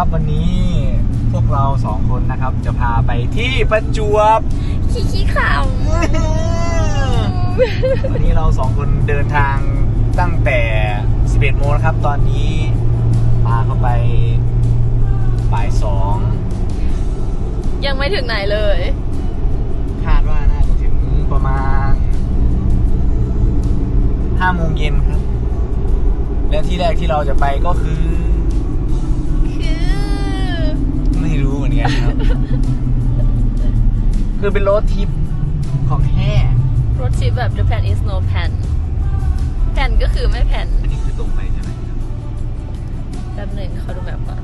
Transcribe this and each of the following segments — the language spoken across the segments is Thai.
ครับวันนี้พวกเราสองคนนะครับ จะพาไปที่ประจวบขี้ขี้ขาววันนี้เราสองคนเดินทางตั้งแต่ 11 โมงนะครับ ตอนนี้พาเข้าไปบ่ายสองยังไม่ถึงไหนเลย คาดว่าน่าจะถึงประมาณ5โมงเย็นครับ และที่แรกที่เราจะไปก็คือคือ เหมือนกันครับ คือเป็นรถทริปของแท้รถชิปแบบ the plan is no plan แผ่นก็คือไม่แผ่น อันนี้คือตรงไปใช่ไหมแป๊บหนึ่งเขาดูแบบก่อน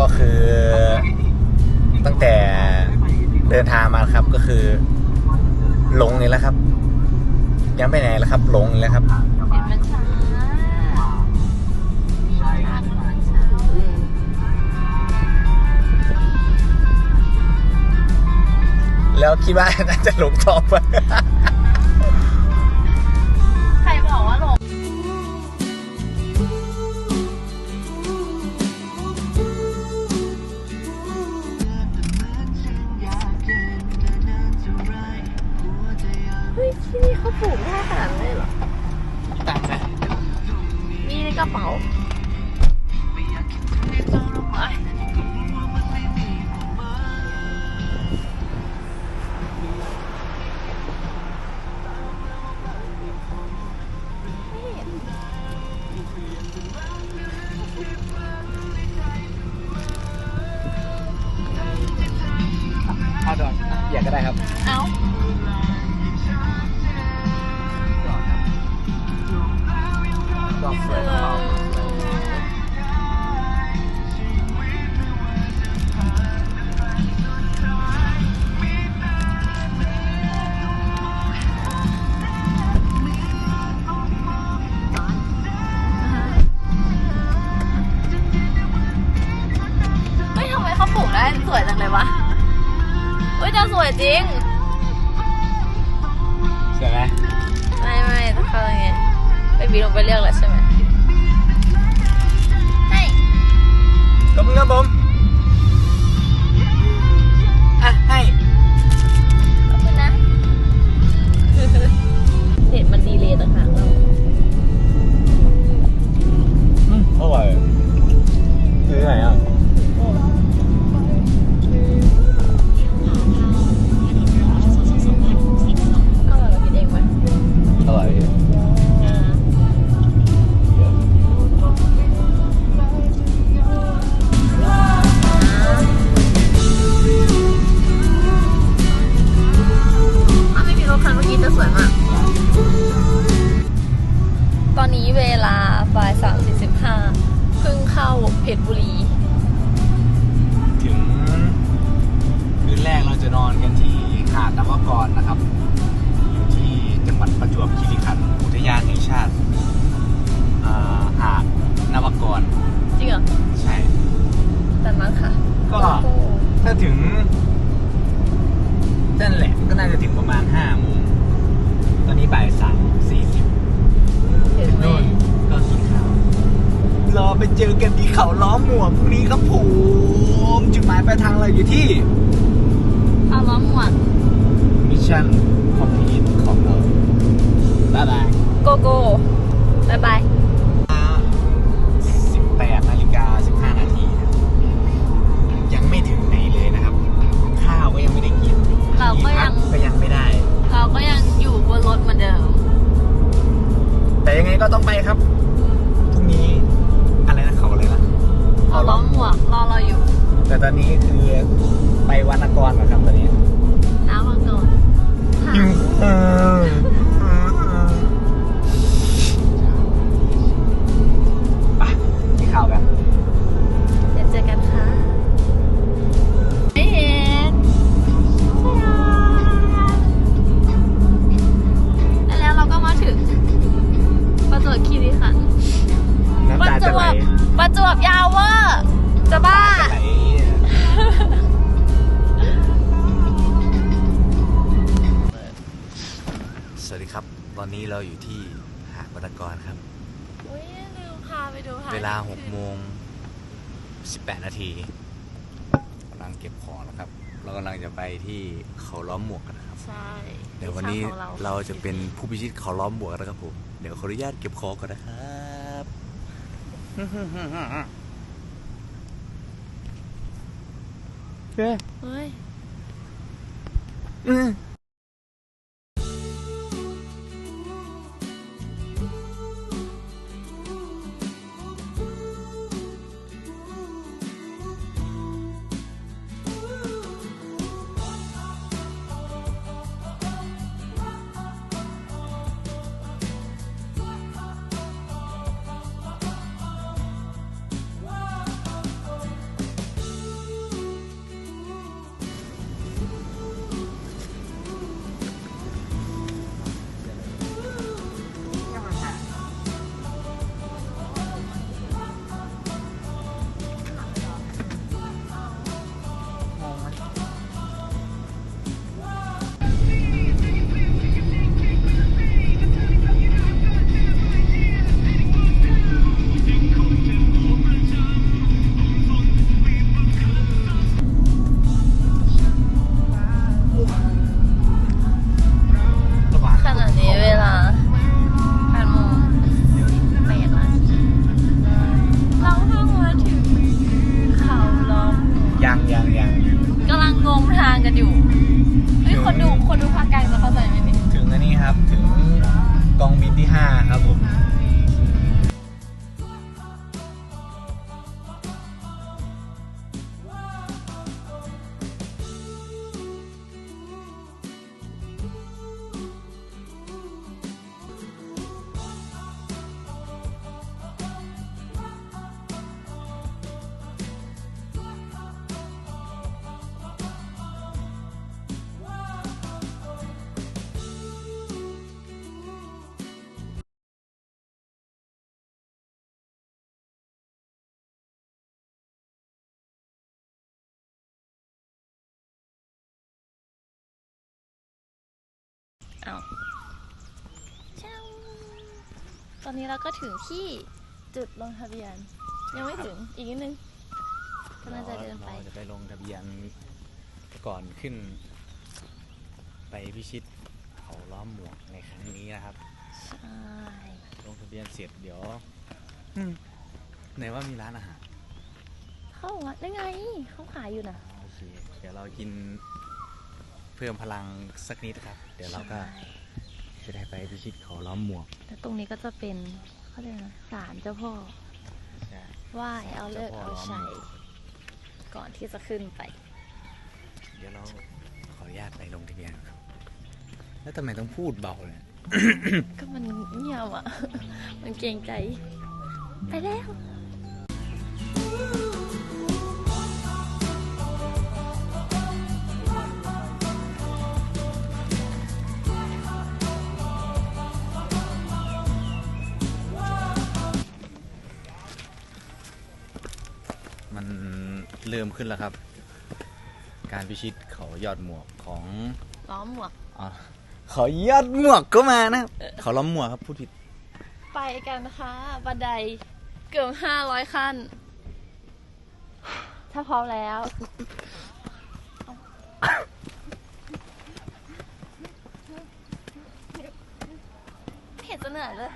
ก็คือตั้งแต่เดินทางมาครับก็คือหลงนี่แหล้วครับ ยังไปไหนแล้วครับ หลงนี่แหล้วครับเห็นมันช้าช้าช้าอืมแล้วคิดว่าน่าจะหลงต่อไป ไปบีลงไปเรียกแล้วใช่ไหมให้ขอบคุณครับผมอะให้ขอบคุณนะ เน็ตมันดีเลยต่างหากเราอืมอร่อย ถ้าถึงนั่นแหละก็น่าจะถึงประมาณห้าโมงตอนนี้บ่ายสามสี่สิบถึงไหมนู่นก็กินข้าวรอไปเจอกันที่เขาล้อมหมวกพรุ่งนี้ครับผมจุดหมายปลายทางเราอยู่ที่เอาล้อมหมวกมิชชั่นคอมพลีทของเราบ๊ายบายโกโก้บ๊ายบาย ต่ตอนนี้คือไปวรรณกรก่อนครับตอนนี้ น้ำมังกรหิวเออ 6โมง18 นาทีกำลังเก็บของแล้วครับ เรากำลังจะไปที่เขาล้อมหมวกกันนะครับ ใช่เดี๋ยววันนี้วิชของเราจะเป็นผู้พิชิตเขาล้อมหมวกนะครับผม เดี๋ยวขออนุญาตเก็บของก่อนนะครับเฮ้ย เอาช่างตอนนี้เราก็ถึงที่จุดลงทะเบียน ยังไม่ถึงอีกนิดนึงกำลังจะเดินไป เราจะไปลงทะเบียนก่อนขึ้น ไปพิชิตเขาล้อมหมวกในครั้งนี้นะครับ ใช่ ลงทะเบียนเสร็จเดี๋ยวอืมไหนว่ามีร้านอาหาร เข้าวัดได้ไง เขาขายอยู่นะ โอเค เดี๋ยวเรากินเพิ่มพลังสักนิดครับ เดี๋ยวเราก็ใช่จะได้ไปพิชิตเขาล้อมหมวก แล้วตรงนี้ก็จะเป็นเขาเรียกนะศาลเจ้าพ่อใช่ไหว้เอาเลิกษ์เอาชัยก่อนที่จะขึ้นไป เดี๋ยวเราขออนุญาตไปลงทะเบียนครับ แล้วทำไมต้องพูดเบาเลย ก็มันเงียบอะ มันเกรงใจ ไปแล้ว เริ่มขึ้นแล้วครับ การพิชิตเขายอดหมวกของล้อมหมวกอ๋อเขายอดหมวกก็มานะครับเขาล้อมหมวกครับพูดผิด ไปกันนะคะบันไดเกือบห้าร้อยขั้น ถ้าพร้อมแล้วเห็นจะเหนื่อยเลย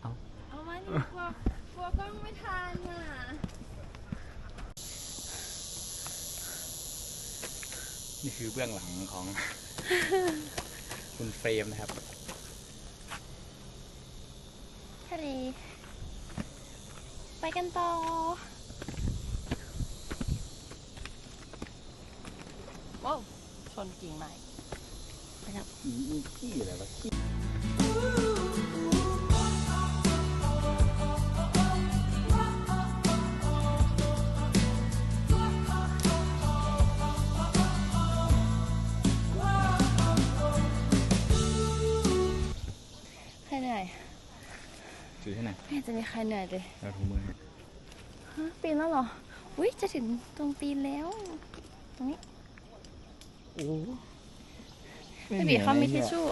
เอา เอามานี่กลัวกลัวกล้องไม่ทันอะ นี่คือเบื้องหลังของ คุณเฟรมนะครับทะเลไปกันต่อว้าวชนกิ่งใหม่ไปแล้วขี้อะไรวะขี้ ม่เห็นจะมีใครเหนื่อยเลยเอาถุงมือให้ฮะปีนแล้วเหรออุ้ยจะถึงตรงตีนแล้ว ตรงนี้โอ้พี่บีเขามีทิชชู่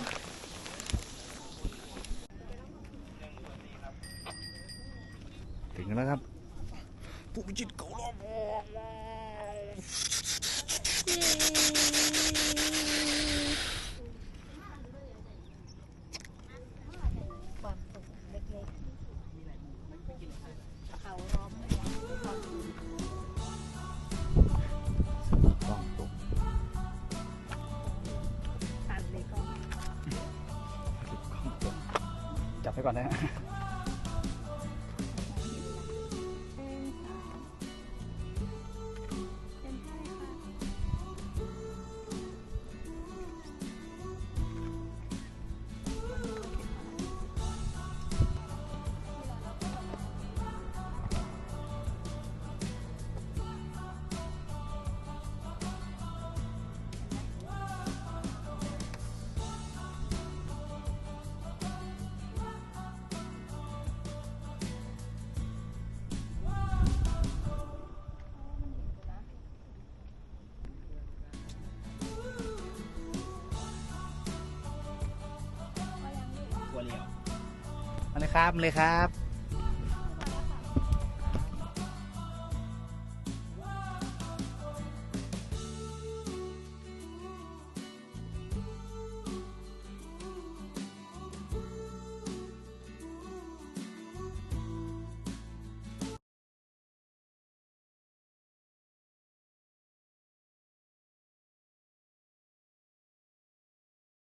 ถึงแล้วครับผู้พิชิตเก่ารอ จับ ข้าเลยครับมเลยครับ